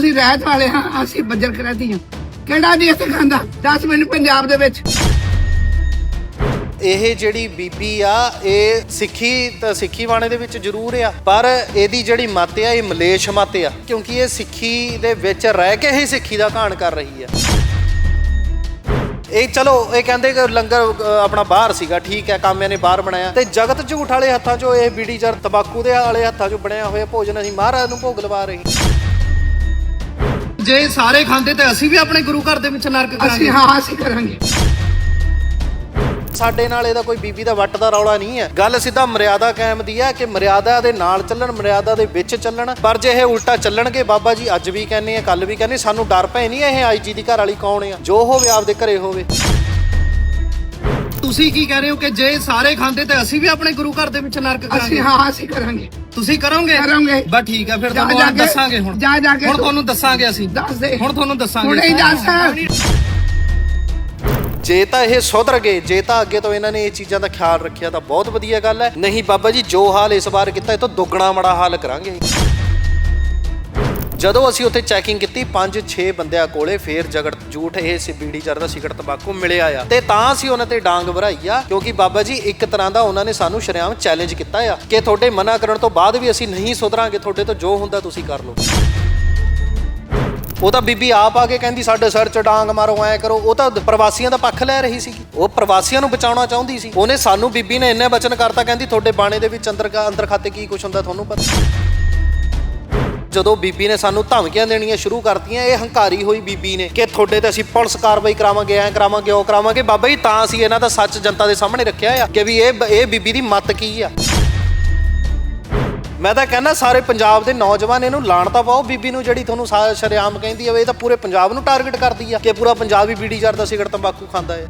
ਤੁਸੀਂ ਰਹਿਤ ਵਾਲੇ ਹਾਂ, ਅਸੀਂ ਬੱਜਰ ਕਰਾਤੀ ਹਾਂ। ਕਿਹੜਾ ਦੇਸ਼ ਸਿਖਾਉਂਦਾ? ਦੱਸ ਮੈਨੂੰ ਪੰਜਾਬ ਦੇ ਵਿੱਚ। ਇਹ ਜਿਹੜੀ ਬੀਬੀ ਆ, ਇਹ ਸਿੱਖੀ ਤਾਂ ਸਿੱਖੀ ਬਾਣੇ ਦੇ ਵਿੱਚ ਜ਼ਰੂਰ ਆ, ਪਰ ਇਹਦੀ ਜਿਹੜੀ ਮੱਤ ਆ, ਇਹ ਮਲੇਸ਼ ਮੱਤ ਆ, ਕਿਉਂਕਿ ਇਹ ਸਿੱਖੀ ਦੇ ਵਿੱਚ ਰਹਿ ਕੇ ਹੀ ਸਿੱਖੀ ਦਾ ਘਾਣ ਕਰ ਰਹੀ ਆ। ਇਹ ਚਲੋ, ਇਹ ਕਹਿੰਦੇ ਕਿ ਲੰਗਰ ਆਪਣਾ ਬਾਹਰ ਸੀਗਾ, ਠੀਕ ਹੈ, ਕਾਮਿਆਂ ਨੇ ਬਾਹਰ ਬਣਾਇਆ। ਤੇ ਜਗਤ ਝੂਠ ਵਾਲੇ ਹੱਥਾਂ 'ਚੋਂ ਇਹ ਬੀੜੀ ਜਰ ਤਬਾਕੂ ਦੇ ਵਾਲੇ ਹੱਥਾਂ 'ਚੋਂ ਬਣਿਆ ਹੋਇਆ ਭੋਜਨ ਅਸੀਂ ਮਹਾਰਾਜ ਨੂੰ ਭੋਗ ਲਵਾ ਰਹੇ ਜੇ ਸਾਰੇ ਖਾਂਦੇ ਤੇ ਅਸੀਂ ਵੀ ਆਪਣੇ ਗੁਰੂ ਘਰ ਦੇ ਵਿੱਚ ਨਰਕ ਕਰਾਂਗੇ। ਅਸੀਂ ਹਾਂ ਅਸੀਂ ਕਰਾਂਗੇ। ਸਾਡੇ ਨਾਲ ਇਹਦਾ ਕੋਈ ਬੀਬੀ ਦਾ ਵੱਟ ਦਾ ਰੌਲਾ ਨਹੀਂ ਹੈ। ਗੱਲ ਸਿੱਧਾ ਮਰਿਆਦਾ ਕਾਇਮ ਦੀ ਹੈ ਕਿ ਮਰਿਆਦਾ ਦੇ ਨਾਲ ਚੱਲਣ ਮਰਿਆਦਾ ਦੇ ਵਿੱਚ ਚੱਲਣ। ਪਰ ਜੇ ਇਹ ਉਲਟਾ ਚੱਲਣਗੇ ਬਾਬਾ ਜੀ ਅੱਜ ਵੀ ਕਹਿੰਦੇ ਆ ਕੱਲ ਵੀ ਕਹਿੰਦੇ ਸਾਨੂੰ ਡਰ ਪੈ ਨਹੀਂ ਇਹ ਆਈਜੀ ਦੀ ਘਰ ਵਾਲੀ ਕੌਣ ਆ? ਜੋ ਹੋਵੇ ਆਪਦੇ ਘਰੇ ਹੋਵੇ। ਤੁਸੀਂ ਕੀ ਕਹਿ ਰਹੇ ਹੋ ਕਿ ਜੇ ਸਾਰੇ ਖਾਂਦੇ ਤੇ ਅਸੀਂ ਵੀ ਆਪਣੇ ਗੁਰੂ ਘਰ ਦੇ ਵਿੱਚ ਨਰਕ ਅਸੀਂ ਕਰਾਂਗੇ? ਹਾਂ ਅਸੀਂ ਕਰਾਂਗੇ। ਤੁਸੀਂ ਕਰੋਗੇ? ਕਰਾਂਗੇ। ਬਸ ਠੀਕ ਹੈ ਫਿਰ ਜਾ- ਤੁਹਾਨੂੰ ਜਾ ਅੱਜ ਕੇ- ਦੱਸਾਂਗੇ ਹੁਣ। ਜਾ- ਜਾ ਕੇ ਹੁਣ ਤੂੰ- ਤੁਹਾਨੂੰ ਦੱਸਾਂਗੇ ਅਸੀਂ। ਦੱਸ ਦੇ। ਹੁਣ ਤੁਹਾਨੂੰ ਦੱਸਾਂਗੇ ਹੁਣੇ ਹੀ ਦੱਸ। ਜੇ ਤਾਂ ਇਹ ਸੁਧਰ ਗਏ ਜੇ ਤਾਂ ਅੱਗੇ ਤੋਂ ਇਹਨਾਂ ਨੇ ਇਹ ਚੀਜ਼ਾਂ ਦਾ ਖਿਆਲ ਰੱਖਿਆ ਤਾਂ ਬਹੁਤ ਵਧੀਆ ਗੱਲ ਹੈ। ਨਹੀਂ ਬਾਬਾ ਜੀ ਜੋ ਹਾਲ ਇਸ ਵਾਰ ਕੀਤਾ ਇਹ ਤੋਂ ਦੁੱਗਣਾ ਮੜਾ ਹਾਲ ਕਰਾਂਗੇ। ਜਦੋਂ ਅਸੀਂ ਉੱਥੇ ਚੈਕਿੰਗ ਕੀਤੀ 5-6 ਬੰਦਿਆਂ ਕੋਲੇ ਫੇਰ ਜਗਤ ਝੂਠ ਇਹ ਸੀ, ਬੀੜੀ ਚਰਦਾ ਸਿਗਰਟ ਤੰਬਾਕੂ ਮਿਲਿਆ ਆ। ਤੇ ਤਾਂ ਅਸੀਂ ਉਹਨਾਂ ਤੇ ਡਾਂਗ ਭਰਾਈ ਆ, ਕਿਉਂਕਿ ਬਾਬਾ ਜੀ, ਇੱਕ ਤਰ੍ਹਾਂ ਦਾ ਉਹਨਾਂ ਨੇ ਸਾਨੂੰ ਸ਼ਰੇਆਮ ਚੈਲੰਜ ਕੀਤਾ ਆ ਕਿ ਤੁਹਾਡੇ ਮਨਾ ਕਰਨ ਤੋਂ ਬਾਅਦ ਵੀ ਅਸੀਂ ਨਹੀਂ ਸੁਧਰਾਂਗੇ, ਤੁਹਾਡੇ ਤੋਂ ਜੋ ਹੁੰਦਾ ਤੁਸੀਂ ਕਰ ਲਓ। ਉਹ ਤਾਂ ਬੀਬੀ ਆਪ ਆ ਕੇ ਕਹਿੰਦੀ, ਸਾਡੇ ਸਿਰ 'ਚ ਡਾਂਗ ਮਾਰੋ, ਐ ਕਰੋ। ਉਹ ਤਾਂ ਪ੍ਰਵਾਸੀਆਂ ਦਾ ਪੱਖ ਲੈ ਰਹੀ ਸੀ ਉਹ ਪ੍ਰਵਾਸੀਆਂ ਨੂੰ ਬਚਾਉਣਾ ਚਾਹੁੰਦੀ ਸੀ। ਉਹਨੇ ਸਾਨੂੰ ਬੀਬੀ ਨੇ ਇੰਨੇ ਬਚਨ ਕਰਤਾ, ਕਹਿੰਦੀ, ਤੁਹਾਡੇ ਬਾਣੇ ਦੇ ਵਿੱਚ ਅੰਦਰ ਅੰਦਰ ਖਾਤੇ ਕੀ ਕੁਝ ਹੁੰਦਾ, ਤੁਹਾਨੂੰ ਪਤਾ। ਜਦੋਂ ਬੀਬੀ ਨੇ ਸਾਨੂੰ ਧਮਕੀਆਂ ਦੇਣੀਆਂ ਸ਼ੁਰੂ ਕਰਤੀਆਂ, ਇਹ ਹੰਕਾਰੀ ਹੋਈ ਬੀਬੀ ਨੇ ਕਿ ਤੁਹਾਡੇ ਤੇ ਅਸੀਂ ਪੁਲਿਸ ਕਾਰਵਾਈ ਕਰਾਵਾਂਗੇ, ਐ ਕਰਾਵਾਂਗੇ, ਉਹ ਕਰਾਵਾਂਗੇ। ਬਾਬਾ ਜੀ, ਤਾਂ ਅਸੀਂ ਇਹਨਾਂ ਦਾ ਸੱਚ ਜਨਤਾ ਦੇ ਸਾਹਮਣੇ ਰੱਖਿਆ ਆ ਕਿ ਵੀ ਇਹ ਇਹ ਬੀਬੀ ਦੀ ਮੱਤ ਕੀ ਆ। ਮੈਂ ਤਾਂ ਕਹਿੰਦਾ ਸਾਰੇ ਪੰਜਾਬ ਦੇ ਨੌਜਵਾਨ ਇਹਨੂੰ ਲਾਣ ਤਾਂ ਪਾਓ, ਬੀਬੀ ਨੂੰ ਜਿਹੜੀ ਤੁਹਾਨੂੰ ਸਾ- ਸ਼ਰੇਆਮ ਕਹਿੰਦੀ ਹੈ ਇਹ ਤਾਂ ਪੂਰੇ ਪੰਜਾਬ ਨੂੰ ਟਾਰਗੇਟ ਕਰਦੀ ਆ ਕਿ ਪੂਰਾ ਪੰਜਾਬ ਹੀ ਬੀੜੀ ਜਰਦਾ ਸਿਗਰਟ ਤੰਬਾਕੂ ਖਾਂਦਾ ਹੈ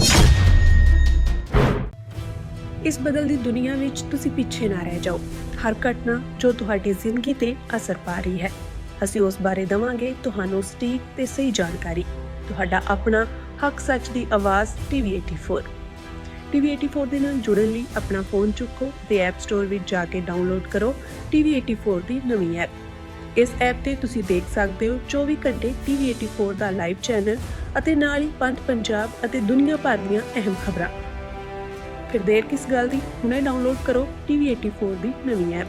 ਇਸ ਬਦਲਦੀ ਦੁਨੀਆ ਵਿੱਚ ਤੁਸੀਂ ਪਿੱਛੇ ਨਾ ਰਹਿ ਜਾਓ। ਹਰ ਘਟਨਾ ਜੋ ਤੁਹਾਡੀ ਜ਼ਿੰਦਗੀ ਤੇ ਅਸਰ ਪਾ ਰਹੀ ਹੈ। ਅਸੀਂ ਉਸ ਬਾਰੇ ਦਵਾਂਗੇ ਤੁਹਾਨੂੰ ਸਟੀਕ ਤੇ ਸਹੀ ਜਾਣਕਾਰੀ। ਤੁਹਾਡਾ ਆਪਣਾ ਹੱਕ ਸੱਚ ਦੀ ਆਵਾਜ਼ ਟੀਵੀ 84 ਟੀਵੀ 84 ਦੇ ਨਾਲ ਜੁੜਨ ਲਈ ਆਪਣਾ ਫੋਨ ਚੁੱਕੋ ਤੇ ਐਪ ਸਟੋਰ ਵਿੱਚ ਜਾ ਕੇ ਡਾਊਨਲੋਡ ਕਰੋ ਟੀਵੀ 84 ਦੀ ਨਵੀਂ ਐਪ ਇਸ ਐਪ ਤੇ ਤੁਸੀਂ ਦੇਖ ਸਕਦੇ ਹੋ 24 ਘੰਟੇ ਟੀਵੀ 84 ਦਾ ਲਾਈਵ ਚੈਨਲ ਅਤੇ ਨਾਲ ਹੀ ਪੰਜ ਪੰਜਾਬ ਅਤੇ ਦੁਨੀਆ ਭਰ ਦੀਆਂ ਅਹਿਮ ਖਬਰਾਂ। ਫਿਰ ਦੇਰ ਕਿਸ ਗੱਲ ਦੀ? ਹੁਣੇ ਡਾਊਨਲੋਡ ਕਰੋ ਟੀਵੀ 84 ਦੀ ਨਵੀਂ ਐਪ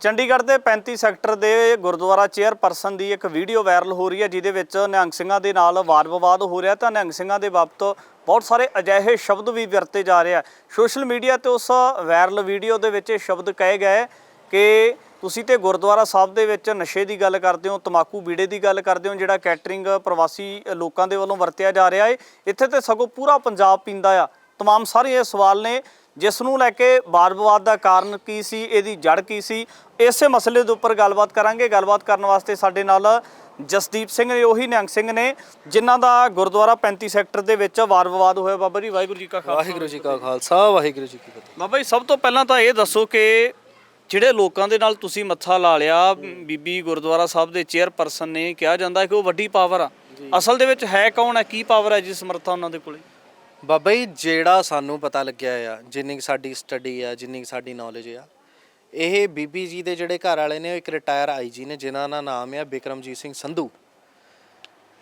ਚੰਡੀਗੜ੍ਹ ਦੇ 35 ਸੈਕਟਰ ਦੇ ਗੁਰਦੁਆਰਾ ਚੇਅਰਪਰਸਨ ਦੀ ਇੱਕ ਵੀਡੀਓ ਵਾਇਰਲ ਹੋ ਰਹੀ ਹੈ, ਜਿਹਦੇ ਵਿੱਚ ਨਿਹੰਗ ਸਿੰਘਾਂ ਦੇ ਨਾਲ ਵਾਦ-ਵਿਵਾਦ ਹੋ ਰਿਹਾ ਤਾਂ ਨਿਹੰਗ ਸਿੰਘਾਂ ਦੇ ਬਾਬਤ ਬਹੁਤ ਸਾਰੇ ਅਜਿਹੇ ਸ਼ਬਦ ਵੀ ਵਰਤੇ ਜਾ ਰਹੇ ਆ। ਸੋਸ਼ਲ ਮੀਡੀਆ ਤੇ ਉਸ ਵਾਇਰਲ ਵੀਡੀਓ ਦੇ ਵਿੱਚ ਇਹ ਸ਼ਬਦ ਕਹੇ ਗਏ ਕਿ ਤੁਸੀਂ ਤੇ ਗੁਰਦੁਆਰਾ ਸਾਹਿਬ ਦੇ ਵਿੱਚ ਨਸ਼ੇ ਦੀ ਗੱਲ ਕਰਦੇ ਹੋ ਤਮਾਕੂ ਬੀੜੇ ਦੀ ਗੱਲ ਕਰਦੇ ਹੋ ਜਿਹੜਾ ਕੈਟਰਿੰਗ ਪ੍ਰਵਾਸੀ ਲੋਕਾਂ ਦੇ ਵੱਲੋਂ ਵਰਤਿਆ ਜਾ ਰਿਹਾ ਹੈ ਇੱਥੇ ਤੇ ਸਗੋਂ ਪੂਰਾ ਪੰਜਾਬ ਪੀਂਦਾ ਆ तमाम ਸਾਰੇ ਇਹ ਸਵਾਲ ਨੇ ਜਿਸ ਨੂੰ ਲੈ ਕੇ ਵਾਦ-ਵਿਵਾਦ ਦਾ ਕਾਰਨ ਕੀ ਸੀ ਇਹਦੀ ਜੜ ਕੀ ਸੀ ਇਸੇ ਮਸਲੇ ਦੇ ਉੱਪਰ ਗੱਲਬਾਤ ਕਰਾਂਗੇ ਗੱਲਬਾਤ ਕਰਨ ਵਾਸਤੇ ਸਾਡੇ ਨਾਲ ਜਸਦੀਪ ਸਿੰਘ ਨੇ ਉਹੀ ਨਿਹੰਗ ਸਿੰਘ ਨੇ ਜਿਨ੍ਹਾਂ ਦਾ ਗੁਰਦੁਆਰਾ 35 ਸੈਕਟਰ ਦੇ ਵਿੱਚ ਵਾਦ-ਵਿਵਾਦ ਹੋਇਆ ਬਾਬਾ ਜੀ ਵਾਹਿਗੁਰੂ ਜੀ ਕਾ ਖਾਲਸਾ ਵਾਹਿਗੁਰੂ ਜੀ ਕਾ ਖਾਲਸਾ ਵਾਹਿਗੁਰੂ ਜੀ ਕੀ ਫਤਿਹ ਬਾਬਾ ਜੀ ਸਭ ਤੋਂ ਪਹਿਲਾਂ ਤਾਂ ਇਹ ਦੱਸੋ ਕਿ ਜਿਹੜੇ ਲੋਕਾਂ ਦੇ ਨਾਲ ਤੁਸੀਂ ਮੱਥਾ ਲਾ ਲਿਆ ਬੀਬੀ ਗੁਰਦੁਆਰਾ ਸਾਹਿਬ ਦੇ ਚੇਅਰਪਰਸਨ ਨੇ ਕਿਹਾ ਜਾਂਦਾ ਕਿ ਉਹ ਵੱਡੀ ਪਾਵਰ ਆ। ਅਸਲ ਦੇ ਵਿੱਚ ਹੈ ਕੌਣ ਹੈ? ਕੀ ਪਾਵਰ ਹੈ ਜੀ ਸਮਰੱਥਾ ਉਹਨਾਂ ਦੇ ਕੋਲੇ? ਬਾਬਾ ਜੀ ਜਿਹੜਾ ਸਾਨੂੰ ਪਤਾ ਲੱਗਿਆ ਆ ਜਿੰਨੀ ਸਾਡੀ ਸਟੱਡੀ ਆ ਜਿੰਨੀ ਸਾਡੀ ਨੌਲੇਜ ਆ ਇਹ ਬੀਬੀ ਜੀ ਦੇ ਜਿਹੜੇ ਘਰ ਵਾਲੇ ਨੇ ਉਹ ਇੱਕ ਰਿਟਾਇਰ ਆਈਜੀ ਨੇ ਜਿਨ੍ਹਾਂ ਦਾ ਨਾਮ ਆ ਬਿਕਰਮਜੀਤ ਸਿੰਘ ਸੰਧੂ।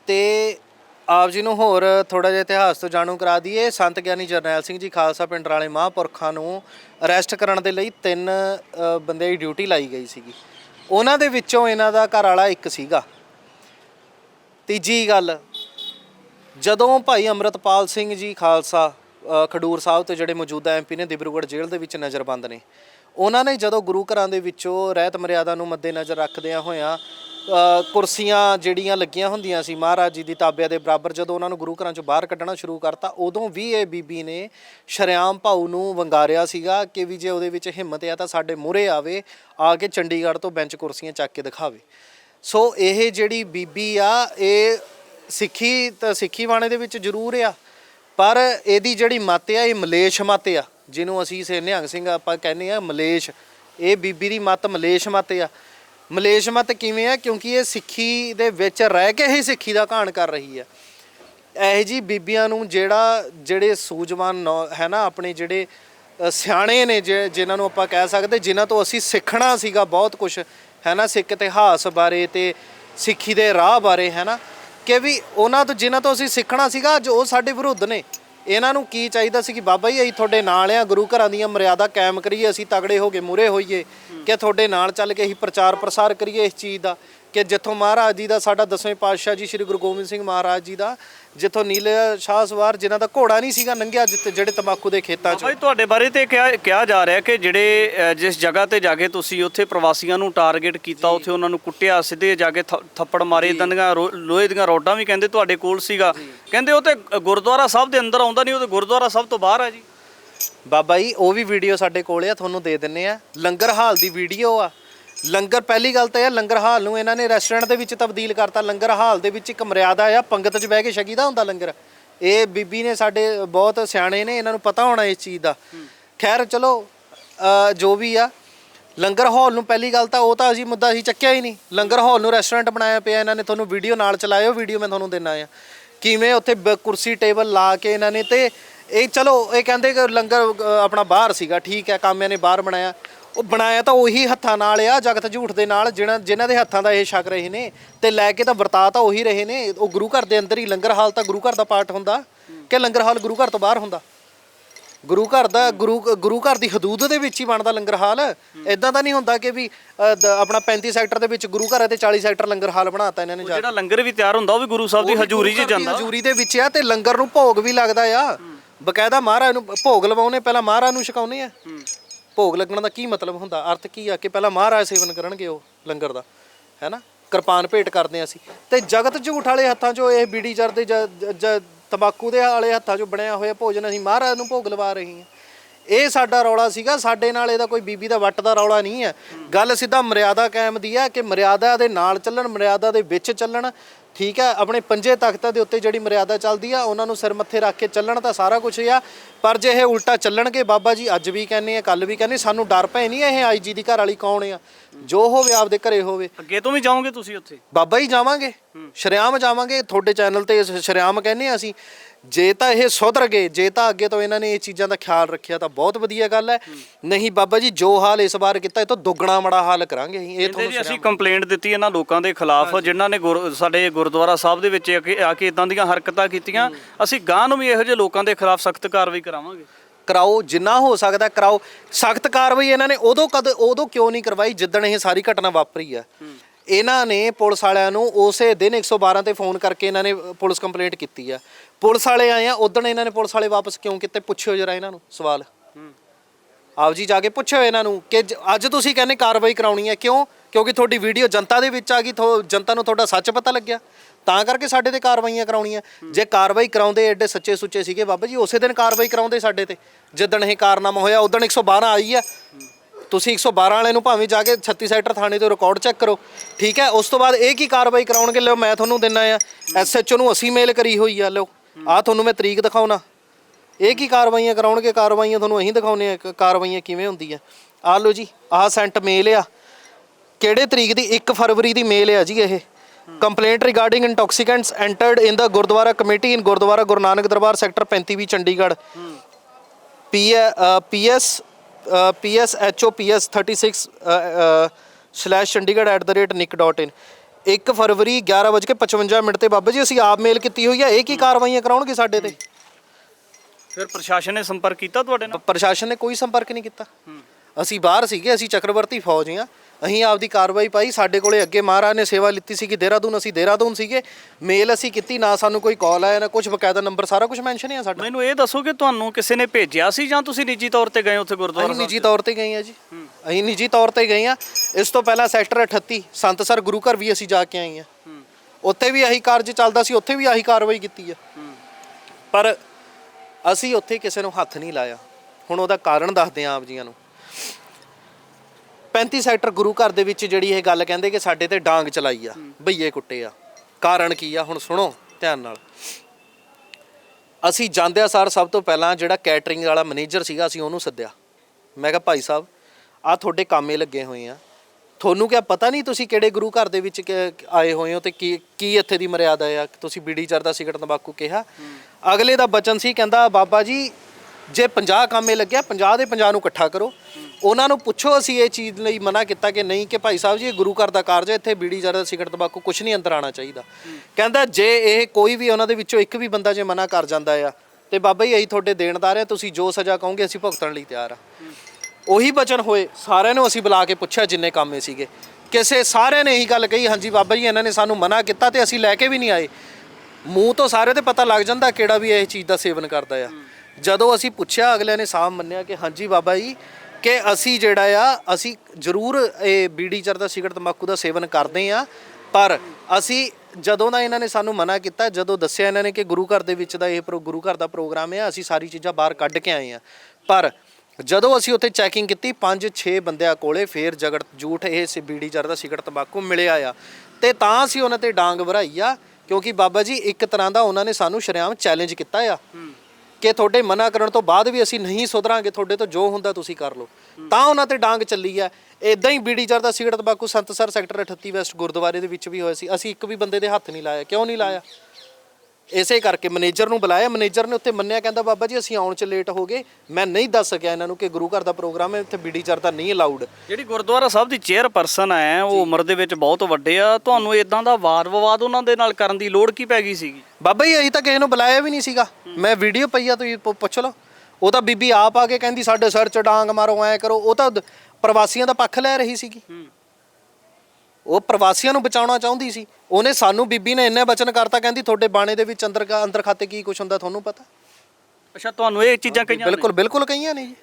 ਤੇ ਆਪ ਜੀ ਨੂੰ ਹੋਰ ਥੋੜਾ ਜਿਹਾ ਇਤਿਹਾਸ ਤੋਂ ਜਾਣੂ ਕਰਾ ਦਈਏ। ਸੰਤ ਗਿਆਨੀ ਜਰਨੈਲ ਸਿੰਘ ਜੀ ਖਾਲਸਾ ਪਿੰਡ ਵਾਲੇ ਮਹਾਂਪੁਰਖਾਂ ਨੂੰ ਅਰੈਸਟ ਕਰਨ ਦੇ ਲਈ ਤਿੰਨ ਅ, ਬੰਦੇ ਦੀ ਡਿਊਟੀ ਲਾਈ ਗਈ ਸੀਗੀ। ਉਹਨਾਂ ਦੇ ਵਿੱਚੋਂ ਇਹਨਾਂ ਦਾ ਘਰ ਵਾਲਾ ਇੱਕ ਸੀਗਾ। ਤੀਜੀ ਗੱਲ ਜਦੋਂ ਭਾਈ ਅਮਰਤਪਾਲ ਸਿੰਘ ਜੀ ਖਾਲਸਾ ਅ, ਖਡੂਰ ਸਾਹਿਬ ਤੋਂ ਜਿਹੜੇ ਮੌਜੂਦਾ ਐਮਪੀ ਨੇ ਦਿਬਰੂਗੜ੍ਹ ਜੇਲ੍ਹ ਦੇ ਵਿੱਚ ਨਜ਼ਰਬੰਦ ਨੇ ਉਹਨਾਂ ਨੇ ਜਦੋਂ ਗੁਰੂ ਘਰਾਂ ਦੇ ਵਿੱਚੋਂ ਰਹਿਤ ਮਰਿਆਦਾ ਨੂੰ ਮੱਦੇਨਜ਼ਰ ਰੱਖਦਿਆਂ ਹੋਇਆਂ ਕੁਰਸੀਆਂ ਜਿਹੜੀਆਂ ਲੱਗੀਆਂ ਹੁੰਦੀਆਂ ਸੀ ਮਹਾਰਾਜ ਜੀ ਦੀ ਤਾਬਿਆ ਦੇ ਬਰਾਬਰ, ਜਦੋਂ ਉਹਨਾਂ ਨੂੰ ਗੁਰੂ ਘਰਾਂ ਚੋਂ ਬਾਹਰ ਕੱਢਣਾ ਸ਼ੁਰੂ ਕਰਤਾ, ਉਦੋਂ ਵੀ ਇਹ ਬੀਬੀ ਨੇ ਸ਼ਰਿਆਮ ਭਾਊ ਨੂੰ ਵੰਗਾਰਿਆ ਸੀਗਾ ਕਿ ਵੀ ਜੇ ਉਹਦੇ ਵਿੱਚ ਹਿੰਮਤ ਆ ਤਾਂ ਸਾਡੇ ਮੂਹਰੇ ਆਵੇ, ਆ ਕੇ ਚੰਡੀਗੜ੍ਹ ਤੋਂ ਬੈਂਚ ਕੁਰਸੀਆਂ ਚੱਕ ਕੇ ਦਿਖਾਵੇ। ਸੋ ਇਹ ਜਿਹੜੀ ਬੀਬੀ ਆ, ਇਹ ਸਿੱਖੀ ਤਾਂ ਸਿੱਖੀ ਬਾਣੇ ਦੇ ਵਿੱਚ ਜ਼ਰੂਰ ਆ, ਪਰ ਇਹਦੀ ਜਿਹੜੀ ਮੱਤ ਆ, ਇਹ ਮਲੇਸ਼ ਮੱਤ ਆ, ਜਿਹਨੂੰ ਅਸੀਂ ਸੇ ਨਿਹੰਗ ਸਿੰਘ ਆਪਾਂ ਕਹਿੰਦੇ ਆ ਮਲੇਸ਼। ਇਹ ਬੀਬੀ ਦੀ ਮੱਤ ਮਲੇਸ਼ ਮੱਤ ਆ। ਮਲੇਸ਼ ਮੱਤ ਕਿਵੇਂ ਆ? ਕਿਉਂਕਿ ਇਹ ਸਿੱਖੀ ਦੇ ਵਿੱਚ ਰਹਿ ਕੇ ਹੀ ਸਿੱਖੀ ਦਾ ਘਾਣ ਕਰ ਰਹੀ ਹੈ ਇਹ ਜੀ ਬੀਬੀਆਂ ਨੂੰ ਜਿਹੜਾ, ਜਿਹੜੇ ਸੂਝਵਾਨ ਨੌ- ਹੈ ਨਾ, ਆਪਣੇ ਜਿਹੜੇ ਸਿਆਣੇ ਨੇ ਜਿ- ਜਿਨ੍ਹਾਂ ਨੂੰ ਆਪਾਂ ਕਹਿ ਸਕਦੇ, ਜਿਨ੍ਹਾਂ ਤੋਂ ਅਸੀਂ ਸਿੱਖਣਾ ਸੀਗਾ ਬਹੁਤ ਕੁਝ ਹੈ ਨਾ, ਸਿੱਖ ਇਤਿਹਾਸ ਬਾਰੇ ਤੇ ਸਿੱਖੀ ਦੇ ਰਾਹ ਬਾਰੇ, ਹੈ ਨਾ, ਕਿ ਵੀ ਉਹਨਾਂ ਤੋਂ, ਜਿਨ੍ਹਾਂ ਤੋਂ ਅਸੀਂ ਸਿੱਖਣਾ ਸੀਗਾ, ਅੱਜ ਉਹ ਸਾਡੇ ਵਿਰੁੱਧ ਨੇ। ਇਹਨਾਂ ਨੂੰ ਕੀ ਚਾਹੀਦਾ ਸੀ ਕਿ ਬਾਬਾ ਜੀ ਅਸੀਂ ਤੁਹਾਡੇ ਨਾਲ ਆ ਗੁਰੂ ਘਰਾਂ ਦੀਆਂ ਮਰਿਆਦਾ ਕਾਇਮ ਕਰੀਏ ਅਸੀਂ ਤਗੜੇ ਹੋ ਕੇ ਮੂਰੇ ਹੋਈਏ ਕਿ ਤੁਹਾਡੇ ਨਾਲ ਚੱਲ ਕੇ ਅਸੀਂ ਪ੍ਰਚਾਰ ਪ੍ਰਸਾਰ ਕਰੀਏ ਇਸ ਚੀਜ਼ ਦਾ। ਕਿ ਜਿੱਥੋਂ ਮਹਾਰਾਜ ਜੀ ਦਾ ਸਾਡਾ ਦਸਵੇਂ ਪਾਤਸ਼ਾਹ ਜੀ ਸ੍ਰੀ ਗੁਰੂ ਗੋਬਿੰਦ ਸਿੰਘ ਮਹਾਰਾਜ ਜੀ ਦਾ ਜਿੱਥੋਂ ਨੀਲੇ ਸ਼ਾਹ ਸਵਾਰ ਜਿਨ੍ਹਾਂ ਦਾ ਘੋੜਾ ਨਹੀਂ ਸੀਗਾ ਨੰਗਿਆ ਜਿੱਥੇ ਜਿਹੜੇ ਤੰਬਾਕੂ ਦੇ ਖੇਤਾਂ 'ਚ। ਭਾਈ ਤੁਹਾਡੇ ਬਾਰੇ ਤੇ ਕਿਹਾ ਕਿਹਾ ਜਾ ਰਿਹਾ ਕਿ ਜਿਹੜੇ ਅ, ਜਿਸ ਜਗ੍ਹਾ ਤੇ ਜਾ ਕੇ ਤੁਸੀਂ ਉੱਥੇ ਪ੍ਰਵਾਸੀਆਂ ਨੂੰ ਟਾਰਗੇਟ ਕੀਤਾ ਉੱਥੇ ਉਹਨਾਂ ਨੂੰ ਕੁੱਟਿਆ ਸਿੱਧੇ ਜਾ ਕੇ ਥ- ਥੱਪੜ ਮਾਰੇ ਇਦਾਂ ਦੀਆਂ ਰੋ- ਲੋਹੇ ਦੀਆਂ ਰੋਡਾਂ ਵੀ ਕਹਿੰਦੇ ਤੁਹਾਡੇ ਕੋਲ ਸੀਗਾ। ਕਹਿੰਦੇ ਉਹ ਤੇ ਗੁਰਦੁਆਰਾ ਸਾਹਿਬ ਦੇ ਅੰਦਰ ਆਉਂਦਾ ਨਹੀਂ ਉਹ ਤੇ ਗੁਰਦੁਆਰਾ ਸਾਹਿਬ ਤੋਂ ਬਾਹਰ ਆ ਜੀ। ਬਾਬਾ ਜੀ ਉਹ ਵੀ ਵੀਡੀਓ ਸਾਡੇ ਕੋਲ ਆ ਤੁਹਾਨੂੰ ਦੇ ਦਿੰਨੇ ਆ। ਲੰਗਰ ਹਾਲ ਦੀ ਵੀਡੀਓ ਆ। ਲੰਗਰ ਪਹਿਲੀ ਗੱਲ ਤਾਂ ਇਹ ਆ, ਲੰਗਰ ਹਾਲ ਨੂੰ ਇਹਨਾਂ ਨੇ ਰੈਸਟੋਰੈਂਟ ਦੇ ਵਿੱਚ ਤਬਦੀਲ ਕਰਤਾ। ਲੰਗਰ ਹਾਲ ਦੇ ਵਿੱਚ ਇੱਕ ਮਰਿਆਦਾ ਆ ਪੰਗਤ 'ਚ ਬਹਿ ਕੇ ਛਕੀਦਾ ਹੁੰਦਾ ਲੰਗਰ। ਇਹ ਬੀਬੀ ਨੇ ਸਾਡੇ ਬਹੁਤ ਸਿਆਣੇ ਨੇ ਇਹਨਾਂ ਨੂੰ ਪਤਾ ਹੋਣਾ ਇਸ ਚੀਜ਼ ਦਾ। ਖੈਰ ਚਲੋ ਅ, ਜੋ ਵੀ ਆ ਲੰਗਰ ਹਾਲ ਨੂੰ ਪਹਿਲੀ ਗੱਲ ਤਾਂ ਉਹ ਤਾਂ ਅਸੀਂ ਮੁੱਦਾ ਅਸੀਂ ਚੱਕਿਆ ਹੀ ਨਹੀਂ। ਲੰਗਰ ਹਾਲ ਨੂੰ ਰੈਸਟੋਰੈਂਟ ਬਣਾਇਆ ਪਿਆ ਇਹਨਾਂ ਨੇ ਤੁਹਾਨੂੰ ਵੀਡੀਓ ਨਾਲ ਚਲਾਇਓ ਵੀਡੀਓ ਮੈਂ ਤੁਹਾਨੂੰ ਦਿੰਨਾ ਆ। ਕਿਵੇਂ ਉੱਥੇ ਬ- ਕੁਰਸੀ ਟੇਬਲ ਲਾ ਕੇ ਇਹਨਾਂ ਨੇ ਤੇ ਇਹ ਚਲੋ ਇਹ ਕਹਿੰਦੇ ਕਿ ਲੰਗਰ ਅ, ਆਪਣਾ ਬਾਹਰ ਸੀਗਾ ਠੀਕ ਹੈ ਕਾਮਿਆਂ ਨੇ ਬਾਹਰ ਬਣਾਇਆ। ਉਹ ਬਣਾਇਆ ਤਾਂ ਉਹੀ ਹੱਥਾਂ ਨਾਲ ਆ ਜਗਤ ਝੂਠ ਦੇ ਨਾਲ ਜਿਹਨਾਂ ਜਿਨ੍ਹਾਂ ਦੇ ਹੱਥਾਂ ਦਾ ਇਹ ਛਕ ਰਹੇ ਨੇ। ਤੇ ਲੈ ਕੇ ਤਾਂ ਵਰਤਾ ਤਾਂ ਉਹੀ ਰਹੇ ਨੇ। ਉਹ ਗੁਰੂ ਘਰ ਦੇ ਅੰਦਰ ਹੀ ਲੰਗਰ ਹਾਲ ਤਾਂ ਗੁਰੂ ਘਰ ਦਾ ਪਾਰਟ ਹੁੰਦਾ ਕਿ ਲੰਗਰ ਹਾਲ ਗੁਰੂ ਘਰ ਤੋਂ ਬਾਹਰ ਹੁੰਦਾ? ਗੁਰੂ ਘਰ ਦਾ ਗੁਰੂ ਗੁਰੂ ਘਰ ਦੀ ਹਦੂਦ ਦੇ ਵਿੱਚ ਹੀ ਬਣਦਾ ਲੰਗਰ ਹਾਲ। ਇਦਾਂ ਤਾਂ ਨਹੀਂ ਹੁੰਦਾ ਕਿ ਵੀ ਆਪਣਾ 35 ਸੈਕਟਰ ਦੇ ਵਿੱਚ ਗੁਰੂ ਘਰ ਹੈ ਤੇ 40 ਸੈਕਟਰ ਲੰਗਰ ਹਾਲ ਬਣਾਤਾ ਇਹਨਾਂ ਨੇ। ਜਿਹੜਾ ਲੰਗਰ ਵੀ ਤਿਆਰ ਹੁੰਦਾ ਉਹ ਵੀ ਗੁਰੂ ਸਾਹਿਬ ਦੀ ਹਜ਼ੂਰੀ 'ਚ ਜਾਂਦਾ। ਹਜ਼ੂਰੀ ਦੇ ਵਿੱਚ ਆ ਤੇ ਲੰਗਰ ਨੂੰ ਭੋਗ ਵੀ ਲੱਗਦਾ ਆ। ਬਕਾਇਦਾ ਮਹਾਰਾਜ ਨੂੰ ਭੋਗ ਲਵਾਉਨੇ ਪਹਿਲਾਂ ਮਹਾਰਾਜ ਨੂੰ ਛਕਾਉਨੇ ਆ। ਭੋਗ ਲੱਗਣ ਦਾ ਕੀ ਮਤਲਬ ਹੁੰਦਾ? ਅਰਥ ਕੀ ਆ ਕਿ ਪਹਿਲਾਂ ਮਹਾਰਾਜ ਸੇਵਨ ਕਰਨਗੇ ਉਹ ਲੰਗਰ ਦਾ, ਹੈਨਾ? ਕਿਰਪਾਨ ਭੇਟ ਕਰਦੇ ਆ ਅਸੀਂ। ਤੇ ਜਗਤ ਝੂਠ ਵਾਲੇ ਹੱਥਾਂ 'ਚੋਂ ਇਹ ਬੀੜੀ ਜਰਦੇ ਜਾਂ, ਤੰਬਾਕੂ ਦੇ ਵਾਲੇ ਹੱਥਾਂ 'ਚੋਂ ਬਣਿਆ ਹੋਇਆ ਭੋਜਨ ਅਸੀਂ ਮਹਾਰਾਜ ਨੂੰ ਭੋਗ ਲਵਾ ਰਹੇ ਹਾਂ। ਇਹ ਸਾਡਾ ਰੌਲਾ ਸੀਗਾ, ਸਾਡੇ ਨਾਲ ਇਹਦਾ ਕੋਈ ਬੀਬੀ ਦਾ ਵੱਟ ਦਾ ਰੌਲਾ ਨਹੀਂ ਹੈ। ਗੱਲ ਸਿੱਧਾ ਮਰਿਆਦਾ ਕਾਇਮ ਦੀ ਹੈ ਕਿ ਮਰਿਆਦਾ ਦੇ ਨਾਲ ਚੱਲਣ, ਮਰਿਆਦਾ ਦੇ ਵਿੱਚ ਚੱਲਣ ਠੀਕ ਹੈ ਆਪਣੇ ਪੰਜੇ ਤਖਤਾਂ ਦੇ ਉੱਤੇ ਜਿਹੜੀ ਮਰਿਆਦਾ ਚੱਲਦੀ ਆ ਉਹਨਾਂ ਨੂੰ ਸਿਰ ਮੱਥੇ ਰੱਖ ਕੇ ਚੱਲਣ ਤਾਂ ਸਾਰਾ ਕੁਝ ਆ ਪਰ ਜੇ ਇਹ ਉਲਟਾ ਚੱਲਣਗੇ ਬਾਬਾ ਜੀ ਅੱਜ ਵੀ ਕਹਿੰਦੇ ਆ ਕੱਲ ਵੀ ਕਹਿੰਦੇ ਸਾਨੂੰ ਡਰ ਪੈ ਨਹੀਂ ਇਹ ਆਈ ਜੀ ਦੀ ਘਰ ਵਾਲੀ ਕੌਣ ਆ ਜੋ ਹੋਵੇ ਆਪਦੇ ਘਰੇ ਹੋਵੇ। ਅੱਗੇ ਤੋਂ ਵੀ ਜਾਓਗੇ ਤੁਸੀਂ ਉੱਥੇ? ਬਾਬਾ ਹੀ ਜਾਵਾਂਗੇ ਸ਼ਰਿਆਮ ਜਾਵਾਂਗੇ ਤੁਹਾਡੇ ਚੈਨਲ ਤੇ ਸ਼ਰੇਆਮ ਕਹਿੰਦੇ ਆ ਅਸੀਂ ਜੇ ਤਾਂ ਇਹ ਸੁਧਰ ਗਏ ਜੇ ਤਾਂ ਅੱਗੇ ਤੋਂ ਇਹਨਾਂ ਨੇ ਇਹ ਚੀਜ਼ਾਂ ਦਾ ਖਿਆਲ ਰੱਖਿਆ ਤਾਂ ਬਹੁਤ ਵਧੀਆ ਗੱਲ ਹੈ। ਨਹੀਂ ਬਾਬਾ ਜੀ ਜੋ ਹਾਲ ਇਸ ਵਾਰ ਕੀਤਾ ਇਹ ਤੋਂ ਦੁੱਗਣਾ ਮੜਾ ਹਾਲ ਕਰਾਂਗੇ ਅਸੀਂ ਇਹ ਤੁਹਾਨੂੰ ਜੀ ਅਸੀਂ ਕੰਪਲੇਂਟ ਦਿੱਤੀ ਇਹਨਾਂ ਲੋਕਾਂ ਦੇ ਖਿਲਾਫ ਜਿਨ੍ਹਾਂ ਨੇ ਗੁਰ- ਸਾਡੇ ਗੁਰਦੁਆਰਾ ਸਾਹਿਬ ਦੇ ਵਿੱਚ ਆ ਕੇ ਆ ਕੇ ਇਦਾਂ ਦੀਆਂ ਹਰਕਤਾਂ ਕੀਤੀਆਂ। ਅਸੀਂ ਗਾਂ ਨੂੰ ਵੀ ਇਹੋ ਜਿਹੇ ਲੋਕਾਂ ਦੇ ਖਿਲਾਫ ਸਖਤ ਕਾਰਵਾਈ ਕਰਾਵਾਂਗੇ। ਕਰਾਓ ਜਿੰਨਾ ਹੋ ਸਕਦਾ ਕਰਾਓ। ਸਖਤ ਕਾਰਵਾਈ ਇਹਨਾਂ ਨੇ ਉਦੋਂ ਕਦ ਉਦੋਂ ਕਿਉਂ ਨਹੀਂ ਕਰਵਾਈ ਜਿੱਦਣ ਇਹ ਸਾਰੀ ਘਟਨਾ ਵਾਪਰੀ ਆ ਇਹਨਾਂ ਨੇ ਪੁਲਿਸ ਵਾਲਿਆਂ ਨੂੰ ਉਸੇ ਦਿਨ 112 ਤੇ ਫੋਨ ਕਰਕੇ ਇਹਨਾਂ ਨੇ ਪੁਲਿਸ ਕੰਪਲੇਂਟ ਕੀਤੀ ਆ। ਪੁਲਿਸ ਵਾਲੇ ਆਏ ਆ ਉਦੋਂ ਇਹਨਾਂ ਨੇ ਪੁਲਿਸ ਵਾਲੇ ਵਾਪਸ ਕਿਉਂ ਕੀਤੇ? ਪੁੱਛਿਓ ਜਰਾ ਇਹਨਾਂ ਨੂੰ ਸਵਾਲ। ਆਪ ਜੀ ਜਾ ਕੇ ਪੁੱਛਿਓ ਇਹਨਾਂ ਨੂੰ ਕਿ ਜ- ਅੱਜ ਤੁਸੀਂ ਕਹਿੰਦੇ ਕਾਰਵਾਈ ਕਰਾਉਣੀ ਹੈ ਕਿਉਂ? ਕਿਉਂਕਿ ਤੁਹਾਡੀ ਵੀਡੀਓ ਜਨਤਾ ਦੇ ਵਿੱਚ ਆ ਗਈ, ਥੋ- ਜਨਤਾ ਨੂੰ ਤੁਹਾਡਾ ਸੱਚ ਪਤਾ ਲੱਗਿਆ। ਤਾਂ ਕਰਕੇ ਸਾਡੇ ਤੇ ਕਾਰਵਾਈਆਂ ਕਰਾਉਣੀਆਂ। ਜੇ ਕਾਰਵਾਈ ਕਰਾਉਂਦੇ ਐਡੇ ਸੱਚੇ ਸੁੱਚੇ ਸੀਗੇ, ਬਾਬਾ ਜੀ ਉਸੇ ਦਿਨ ਕਾਰਵਾਈ ਕਰਾਉਂਦੇ ਸਾਡੇ ਤੇ। ਜਿੱਦਣ ਇਹ ਕਾਰਨਾਮਾ ਹੋਇਆ ਉਦੋਂ 112 ਆਈ ਆ। ਤੁਸੀਂ 112 ਵਾਲੇ ਨੂੰ ਭਾਵੇਂ ਜਾ ਕੇ 36 ਸੈਕਟਰ ਥਾਣੇ ਤੋਂ ਰਿਕਾਰਡ ਚੈੱਕ ਕਰੋ, ਠੀਕ ਹੈ? ਉਸ ਤੋਂ ਬਾਅਦ ਇਹ ਕੀ ਕਾਰਵਾਈ ਕਰਾਉਣਗੇ? ਲਓ, ਮੈਂ ਤੁਹਾਨੂੰ ਦਿੰਨਾ ਆ ਐਸਐਚਓ ਨੂੰ ਅਸੀਂ ਮੇਲ ਕਰੀ ਹੋਈ ਆ, ਲਿਓ ਆ ਤੁਹਾਨੂੰ ਮੈਂ ਤਰੀਕ ਦਿਖਾਉਣਾ। ਇਹ ਕੀ ਕਾਰਵਾਈਆਂ ਕਰਾਉਣਗੇ? ਕਾਰਵਾਈਆਂ ਤੁਹਾਨੂੰ ਅਸੀਂ ਦਿਖਾਉਨੇ ਆ, ਕਿ, ਕਾਰਵਾਈਆਂ ਕਿਵੇਂ ਹੁੰਦੀਆਂ? ਆ ਲਓ ਜੀ, ਆਹ ਸੈਂਟ ਮੇਲ ਆ। ਕਿਹੜੇ ਤਰੀਕ ਦੀ? 1 ਫਰਵਰੀ ਦੀ ਮੇਲ ਆ ਜੀ ਇਹ। Complaint regarding intoxicants entered in the gurdwara committee in gurdwara Guru Nanak Darbar sector 35 B Chandigarh. P PS P SHO PS 36 slash chandigarh@nick.in 1 February 11:55 minute ਤੇ ਬਾਬਾ ਜੀ ਅਸੀਂ ਆਪ ਮੇਲ ਕੀਤੀ ਹੋਈ ਆ ਇਹ ਕੀ ਕਾਰਵਾਈਆਂ ਕਰਾਉਣਗੇ ਸਾਡੇ ਤੇ? ਫਿਰ ਪ੍ਰਸ਼ਾਸਨ ਨੇ ਸੰਪਰਕ ਕੀਤਾ ਤੁਹਾਡੇ ਨਾਲ? ਪ੍ਰਸ਼ਾਸਨ ਨੇ ਕੋਈ ਸੰਪਰਕ ਨਹੀਂ ਕੀਤਾ। ਅਸੀਂ ਬਾਹਰ ਸੀਗੇ ਅਸੀਂ ਚੱਕਰਵਰਤੀ ਫੌਜ ਆ ਅਸੀਂ ਆਪਦੀ ਕਾਰਵਾਈ ਪਾਈ ਸਾਡੇ ਕੋਲੇ ਅੱਗੇ ਮਹਾਰਾਜ ਨੇ ਸੇਵਾ ਲਿੱਤੀ ਸੀ ਕਿ ਦੇਹਰਾਦੂਨ ਅਸੀਂ ਦੇਹਰਾਦੂਨ ਸੀਗੇ ਮੇਲ ਅਸੀਂ ਕੀਤੀ ਨਾ ਸਾਨੂੰ ਕੋਈ ਕਾਲ ਆਇਆ ਨਾ ਕੁਝ ਬਕਾਇਦਾ ਨੰਬਰ ਸਾਰਾ ਕੁਝ ਮੈਂਸ਼ਨ ਹੈ ਸਾਡਾ। ਮੈਨੂੰ ਇਹ ਦੱਸੋ ਕਿ ਤੁਹਾਨੂੰ ਕਿਸੇ ਨੇ ਭੇਜਿਆ ਸੀ ਜਾਂ ਤੁਸੀਂ ਨਿੱਜੀ ਤੌਰ ਤੇ ਗਏ ਉੱਥੇ ਗੁਰਦੁਆਰਾ ਅਸੀਂ ਨਿੱਜੀ ਤੌਰ ਤੇ ਗਏ ਆ ਜੀ। ਅਸੀਂ ਨਿੱਜੀ ਤੌਰ ਤੇ ਗਏ ਆ। ਇਸ ਤੋਂ ਪਹਿਲਾਂ ਸੈਕਟਰ 38 ਸੰਤਸਰ ਗੁਰੂ ਘਰ ਵੀ ਅਸੀਂ ਜਾ ਕੇ ਆਏ ਆ। ਉੱਥੇ ਵੀ ਆਹੀ ਕਾਰਜ ਚੱਲਦਾ ਸੀ ਉੱਥੇ ਵੀ ਆਹੀ ਕਾਰਵਾਈ ਕੀਤੀ ਆ। ਪਰ ਅਸੀਂ ਉੱਥੇ ਕਿਸੇ ਨੂੰ ਹੱਥ ਨਹੀਂ ਲਾਇਆ। ਹੁਣ ਉਹਦਾ ਕਾਰਨ ਦੱਸਦੇ ਆ ਆਪ ਜੀਆਂ ਨੂੰ। 35 ਸੈਕਟਰ ਗੁਰੂ ਘਰ ਦੇ ਵਿੱਚ ਜਿਹੜੀ ਇਹ ਗੱਲ ਕਹਿੰਦੇ ਕਿ ਸਾਡੇ ਤੇ ਡਾਂਗ ਚਲਾਈ ਆ ਭਈਏ ਕੁੱਟੇ ਆ। ਕਾਰਨ ਕੀ ਆ? ਹੁਣ ਸੁਣੋ ਧਿਆਨ ਨਾਲ। ਅਸੀਂ ਜਾਂਦਿਆਂ ਸਾਰ ਸਭ ਤੋਂ ਪਹਿਲਾਂ ਜਿਹੜਾ ਕੈਟਰਿੰਗ ਵਾਲਾ ਮੈਨੇਜਰ ਸੀਗਾ ਅਸੀਂ ਉਹਨੂੰ ਸੱਦਿਆ। ਮੈਂ ਕਿਹਾ ਭਾਈ ਸਾਹਿਬ ਆ ਤੁਹਾਡੇ ਕਾਮੇ ਲੱਗੇ ਹੋਏ ਆ। ਤੁਹਾਨੂੰ ਕਿਆ ਪਤਾ ਨਹੀਂ ਤੁਸੀਂ ਕਿਹੜੇ ਗੁਰੂ ਘਰ ਦੇ ਵਿੱਚ ਕਿ- ਆਏ ਹੋਏ ਹੋ ਤੇ ਕੀ ਕੀ ਇੱਥੇ ਦੀ ਮਰਿਆਦਾ ਆ? ਤੁਸੀਂ ਬੀੜੀ ਚਰਦਾ ਸਿਗਰਟ ਤੰਬਾਕੂ ਕਿਹਾ। ਅਗਲੇ ਦਾ ਬਚਨ ਸੀ ਕਹਿੰਦਾ ਬਾਬਾ ਜੀ ਜੇ 50 ਕਾਮੇ ਲੱਗਿਆ 50 ਦੇ 50 ਨੂੰ ਇਕੱਠਾ ਕਰੋ। ਉਹਨਾਂ ਨੂੰ ਪੁੱਛੋ ਅਸੀਂ ਇਹ ਚੀਜ਼ ਲਈ ਮਨਾ ਕੀਤਾ ਕਿ ਨਹੀਂ ਕਿ ਭਾਈ ਸਾਹਿਬ ਜੀ, ਇਹ ਗੁਰੂ ਘਰ ਦਾ ਕਾਰਜ ਹੈ, ਇੱਥੇ ਬੀੜੀ ਚਰਦਾ ਸਿਗਰਟ ਤੰਬਾਕੂ ਕੁਝ ਨਹੀਂ ਅੰਦਰ ਆਣਾ ਚਾਹੀਦਾ। ਕਹਿੰਦਾ ਜੇ ਇਹ ਕੋਈ ਵੀ ਉਹਨਾਂ ਦੇ ਵਿੱਚੋਂ ਇੱਕ ਵੀ ਬੰਦਾ ਜੇ ਮਨਾ ਕਰ ਜਾਂਦਾ ਆ, ਤੇ ਬਾਬਾ ਜੀ ਅਸੀਂ ਤੁਹਾਡੇ ਦੇਣਦਾਰ ਆ ਤੁਸੀਂ ਜੋ ਸਜ਼ਾ ਕਹੋਗੇ ਅਸੀਂ ਭੁਗਤਣ ਲਈ ਤਿਆਰ ਆ ਉਹੀ ਬਚਨ ਹੋਏ, ਸਾਰਿਆਂ ਨੂੰ ਅਸੀਂ ਬੁਲਾ ਕੇ ਪੁੱਛਿਆ ਜਿੰਨੇ ਕਾਮੇ ਸੀਗੇ। ਕਿਸੇ ਸਾਰਿਆਂ ਨੇ ਇਹੀ ਗੱਲ ਕਹੀ, ਹਾਂਜੀ ਬਾਬਾ ਜੀ, ਇਹਨਾਂ ਨੇ ਸਾਨੂੰ ਮਨਾ ਕੀਤਾ ਤੇ ਅਸੀਂ ਲੈ ਕੇ ਵੀ ਨਹੀਂ ਆਏ। ਮੂੰਹ ਤੋਂ ਸਾਰੇ ਤੇ ਪਤਾ ਲੱਗ ਜਾਂਦਾ ਕਿਹੜਾ ਵੀ ਇਹ ਚੀਜ਼ ਦਾ ਸੇਵਨ ਕਰਦਾ ਆ। ਜਦੋਂ ਅਸੀਂ ਪੁੱਛਿਆ, ਅਗਲਿਆਂ ਨੇ ਸਾਫ਼ ਮੰਨਿਆ ਕਿ ਹਾਂਜੀ ਬਾਬਾ ਜੀ ਕਿ ਅਸੀਂ ਜਿਹੜਾ ਆ, ਅਸੀਂ ਜ਼ਰੂਰ ਇਹ ਬੀੜੀ ਚਰਦਾ ਸਿਗਰਟ ਤੰਬਾਕੂ ਦਾ ਸੇਵਨ ਕਰਦੇ ਆ, ਪਰ ਅਸੀਂ ਜਦੋਂ ਦਾ ਇਹਨਾਂ ਨੇ ਸਾਨੂੰ ਮਨਾ ਕੀਤਾ, ਜਦੋਂ ਦੱਸਿਆ ਇਹਨਾਂ ਨੇ ਕਿ ਗੁਰੂ ਘਰ ਦੇ ਵਿੱਚ ਦਾ ਇਹ ਪ੍ਰੋ- ਗੁਰੂ ਘਰ ਦਾ ਪ੍ਰੋਗਰਾਮ ਹੈ ਅਸੀਂ ਸਾਰੀ ਚੀਜ਼ਾਂ ਬਾਹਰ ਕੱਢ ਕੇ ਆਏ ਆ। ਪਰ ਜਦੋਂ ਅਸੀਂ ਉੱਥੇ ਚੈਕਿੰਗ ਕੀਤੀ 5-6 ਬੰਦਿਆਂ ਕੋਲੇ ਫੇਰ ਜਗੜ ਝੂਠ ਇਹ ਸੀ ਬੀੜੀ ਚਰਦਾ ਸਿਗਰਟ ਤੰਬਾਕੂ ਮਿਲਿਆ ਆ। ਤੇ ਤਾਂ ਅਸੀਂ ਉਹਨਾਂ ਤੇ ਡਾਂਗ ਭਰਾਈ ਆ, ਕਿਉਂਕਿ ਬਾਬਾ ਜੀ ਇੱਕ ਤਰ੍ਹਾਂ ਦਾ ਉਹਨਾਂ ਨੇ ਸਾਨੂੰ ਸ਼ਰੇਆਮ ਚੈਲੰਜ ਕੀਤਾ ਆ। ਕਿ ਤੁਹਾਡੇ ਮਨਾ ਕਰਨ ਤੋਂ ਬਾਅਦ ਵੀ ਅਸੀਂ ਨਹੀਂ ਸੁਧਰਾਂਗੇ, ਤੁਹਾਡੇ ਤੋਂ ਜੋ ਹੁੰਦਾ ਤੁਸੀਂ ਕਰ ਲਓ। ਤਾਂ ਉਹਨਾਂ ਤੇ ਡਾਂਗ ਚੱਲੀ ਆ। ਇਦਾਂ ਹੀ ਬੀੜੀ ਦਾ ਸਿਗਰਟ ਤਬਾਕੂ ਸੰਤਸਰ ਸੈਕਟਰ 38 ਵੈਸਟ ਗੁਰਦੁਆਰੇ ਦੇ ਵਿੱਚ ਵੀ ਹੋਇਆ ਸੀ। ਅਸੀਂ ਇੱਕ ਵੀ ਬੰਦੇ ਦੇ ਹੱਥ ਨਹੀਂ ਲਾਇਆ। ਕਿਉਂ ਨਹੀਂ ਲਾਇਆ? ਇਸੇ ਕਰਕੇ ਮੈਨੇਜਰ ਨੂੰ ਬੁਲਾਇਆ। ਮੈਨੇਜਰ ਨੇ ਉੱਥੇ ਮੰਨਿਆ ਕਹਿੰਦਾ ਬਾਬਾ ਜੀ ਅਸੀਂ ਆਉਣ ਚ ਲੇਟ ਹੋ ਗਏ। ਮੈਂ ਨਹੀਂ ਦੱਸ ਸਕਿਆ ਇਹਨਾਂ ਨੂੰ ਕਿ ਗੁਰੂ ਘਰ ਦਾ ਪ੍ਰੋਗਰਾਮ ਹੈ ਇੱਥੇ ਬੀੜੀ ਚਰਦਾ ਨਹੀਂ ਅਲਾਉਡ ਜਿਹੜੀ ਗੁਰਦੁਆਰਾ ਸਾਹਿਬ ਦੀ ਚੇਅਰਪਰਸਨ ਹੈ ਉਹ ਉਮਰ ਦੇ ਵਿੱਚ ਬਹੁਤ ਵੱਡੇ ਆ। ਤੁਹਾਨੂੰ ਇਦਾਂ ਦਾ ਵਾਦ ਵਿਵਾਦ ਉਹਨਾਂ ਦੇ ਨਾਲ ਕਰਨ ਦੀ ਲੋੜ ਕੀ ਪੈ ਗਈ ਸੀਗੀ? ਬਾਬਾ ਜੀ ਅਸੀਂ ਤਾਂ ਕਿਸੇ ਨੂੰ ਬੁਲਾਇਆ ਵੀ ਨਹੀਂ ਸੀਗਾ। ਮੈਂ ਵੀਡੀਓ ਪਈ ਆ ਤੁਸੀਂ ਪੁ- ਪੁੱਛ ਲਓ। ਉਹ ਤਾਂ ਬੀਬੀ ਆਪ ਆ ਕੇ ਕਹਿੰਦੀ ਸਾਡੇ ਸਿਰ ਚ ਡਾਂਗ ਮਾਰੋ ਐ ਕਰੋ। ਉਹ ਤਾਂ ਦ- ਪ੍ਰਵਾਸੀਆਂ ਦਾ ਪੱਖ ਲੈ ਰਹੀ ਸੀਗੀ। ਉਹ ਪ੍ਰਵਾਸੀਆਂ ਨੂੰ ਬਚਾਉਣਾ ਚਾਹੁੰਦੀ ਸੀ। ਉਹਨੇ ਸਾਨੂੰ ਬੀਬੀ ਨੇ ਇੰਨੇ ਬਚਨ ਕਰਤਾ ਕਹਿੰਦੀ ਤੁਹਾਡੇ ਬਾਣੇ ਦੇ ਵਿੱਚ ਅੰਦਰ ਅੰਦਰ ਖਾਤੇ ਕੀ ਕੁਝ ਹੁੰਦਾ ਤੁਹਾਨੂੰ ਪਤਾ? ਅੱਛਾ ਤੁਹਾਨੂੰ ਇਹ ਚੀਜ਼ਾਂ ਕਹੀਆਂ? ਬਿਲਕੁਲ ਬਿਲਕੁਲ ਕਹੀਆਂ ਨੇ ਜੀ।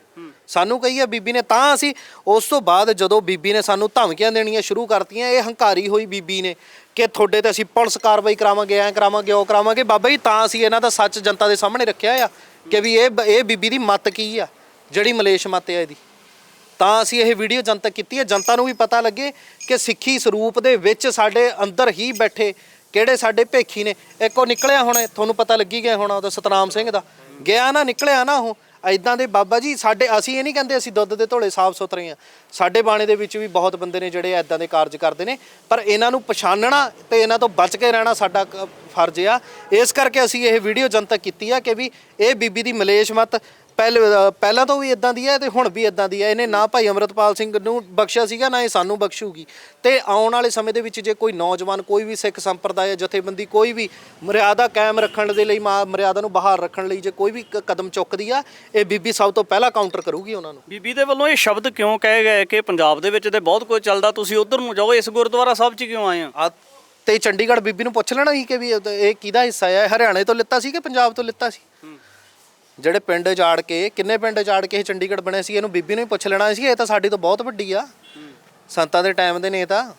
ਸਾਨੂੰ ਕਹੀ ਆ ਬੀਬੀ ਨੇ ਤਾਂ ਅਸੀਂ ਉਸ ਤੋਂ ਬਾਅਦ ਜਦੋਂ ਬੀਬੀ ਨੇ ਸਾਨੂੰ ਧਮਕੀਆਂ ਦੇਣੀਆਂ ਸ਼ੁਰੂ ਕਰਤੀਆਂ ਇਹ ਹੰਕਾਰੀ ਹੋਈ ਬੀਬੀ ਨੇ ਕਿ ਤੁਹਾਡੇ ਤੇ ਅਸੀਂ ਪੁਲਿਸ ਕਾਰਵਾਈ ਕਰਾਵਾਂਗੇ ਐਂ ਕਰਾਵਾਂਗੇ ਉਹ ਕਰਾਵਾਂਗੇ। ਬਾਬਾ ਜੀ ਤਾਂ ਅਸੀਂ ਇਹਨਾਂ ਦਾ ਸੱਚ ਜਨਤਾ ਦੇ ਸਾਹਮਣੇ ਰੱਖਿਆ ਆ ਕਿ ਵੀ ਇਹ ਇਹ ਬੀਬੀ ਦੀ ਮਤ ਕੀ ਆ? ਜਿਹੜੀ ਮਲੇਸ਼ ਮਤ ਆ ਇਹਦੀ। ਤਾਂ ਅਸੀਂ ਇਹ ਵੀਡੀਓ ਜਨਤਕ ਕੀਤੀ ਹੈ। ਜਨਤਾ ਨੂੰ ਵੀ ਪਤਾ ਲੱਗੇ ਕਿ ਸਿੱਖੀ ਸਰੂਪ ਦੇ ਵਿੱਚ ਸਾਡੇ ਅੰਦਰ ਹੀ ਬੈਠੇ, ਕਿਹੜੇ ਸਾਡੇ ਭੇਖੀ ਨੇ। ਇੱਕ ਉਹ ਨਿਕਲਿਆ ਹੁਣ, ਤੁਹਾਨੂੰ ਪਤਾ ਲੱਗੀ ਗਿਆ ਹੁਣ ਉਹਦਾ ਸਤਨਾਮ ਸਿੰਘ ਦਾ। ਗਿਆ ਨਾ, ਨਿਕਲਿਆ ਨਾ ਉਹ। ਐਦਾਂ ਦੇ ਬਾਬਾ ਜੀ, ਸਾਡੇ ਅਸੀਂ ਇਹ ਨਹੀਂ ਕਹਿੰਦੇ ਅਸੀਂ ਦੁੱਧ ਦੇ ਢੋਲੇ ਸਾਫ਼ ਸੁਥਰੇ ਆ ਸਾਡੇ ਬਾਣੇ ਦੇ ਵਿੱਚ ਵੀ ਬਹੁਤ ਬੰਦੇ ਨੇ ਜਿਹੜੇ ਐਦਾਂ ਦੇ ਕਾਰਜ ਕਰਦੇ ਨੇ। ਪਰ ਇਹਨਾਂ ਨੂੰ ਪਛਾਣਨਾ ਤੇ ਇਹਨਾਂ ਤੋਂ ਬਚ ਕੇ ਰਹਿਣਾ ਸਾਡਾ ਫਰਜ਼ ਆ। ਇਸ ਕਰਕੇ ਅਸੀਂ ਇਹ ਵੀਡੀਓ ਜਨਤਕ ਕੀਤੀ ਆ ਕਿ ਵੀ ਇਹ ਬੀਬੀ ਦੀ ਮਲੇਸ਼ ਮਤ ਪਹਿਲੇ ਅ, ਪਹਿਲਾਂ ਤੋਂ ਵੀ ਇਦਾਂ ਦੀ ਹੈ ਤੇ ਹੁਣ ਵੀ ਇਦਾਂ ਦੀ ਹੈ। ਇਹਨੇ ਨਾ ਭਾਈ ਅਮਰਤਪਾਲ ਸਿੰਘ ਨੂੰ ਬਖਸ਼ਿਆ ਸੀਗਾ ਨਾ ਇਹ ਸਾਨੂੰ ਬਖਸ਼ੂਗੀ। ਤੇ ਆਉਣ ਵਾਲੇ ਸਮੇਂ ਦੇ ਵਿੱਚ ਜੇ ਕੋਈ ਨੌਜਵਾਨ ਕੋਈ ਵੀ ਸਿੱਖ ਸੰਪਰਦਾਇ ਜਥੇਬੰਦੀ ਕੋਈ ਵੀ ਮਰਿਆਦਾ ਕਾਇਮ ਰੱਖਣ ਦੇ ਲਈ ਮਾ- ਮਰਿਆਦਾ ਨੂੰ ਬਹਾਲ ਰੱਖਣ ਲਈ ਜੇ ਕੋਈ ਵੀ ਕ- ਕਦਮ ਚੁੱਕਦੀ ਆ ਇਹ ਬੀਬੀ ਸਭ ਤੋਂ ਪਹਿਲਾਂ ਕਾਊਂਟਰ ਕਰੂਗੀ ਉਹਨਾਂ ਨੂੰ। ਬੀਬੀ ਦੇ ਵੱਲੋਂ ਇਹ ਸ਼ਬਦ ਕਿਉਂ ਕਹੇ ਗਏ ਕਿ ਪੰਜਾਬ ਦੇ ਵਿੱਚ ਤੇ ਬਹੁਤ ਕੁਝ ਚੱਲਦਾ ਤੁਸੀਂ ਉਧਰ ਨੂੰ ਜਾਓ ਇਸ ਗੁਰਦੁਆਰਾ ਸਾਹਿਬ 'ਚ ਕਿਉਂ ਆਏ ਆ ਆ ਤੇ ਚੰਡੀਗੜ੍ਹ ਬੀਬੀ ਨੂੰ ਪੁੱਛ ਲੈਣਾ ਸੀ ਕਿ ਵੀ ਇਹ ਇਹ ਕਿਹਦਾ ਹਿੱਸਾ ਹੈ ਹਰਿਆਣੇ ਤੋਂ ਲਿੱਤਾ ਸੀ ਕਿ ਪੰਜਾਬ ਤੋਂ ਲਿੱਤਾ ਸੀ? ਜਿਹੜੇ ਪਿੰਡ ਜਾੜ ਕੇ, ਕਿੰਨੇ ਪਿੰਡ ਜਾੜ ਕੇ ਇਹ ਚੰਡੀਗੜ੍ਹ ਬਣੇ ਸੀ? ਇਹਨੂੰ ਬੀਬੀ ਨੂੰ ਹੀ ਪੁੱਛ ਲੈਣਾ ਸੀ, ਇਹ ਤਾਂ ਸਾਡੀ ਤੋਂ ਬਹੁਤ ਵੱਡੀ ਆ। ਸੰਤਾਂ ਦੇ ਟਾਈਮ ਦੇ ਨੇ ਇਹ ਤਾਂ।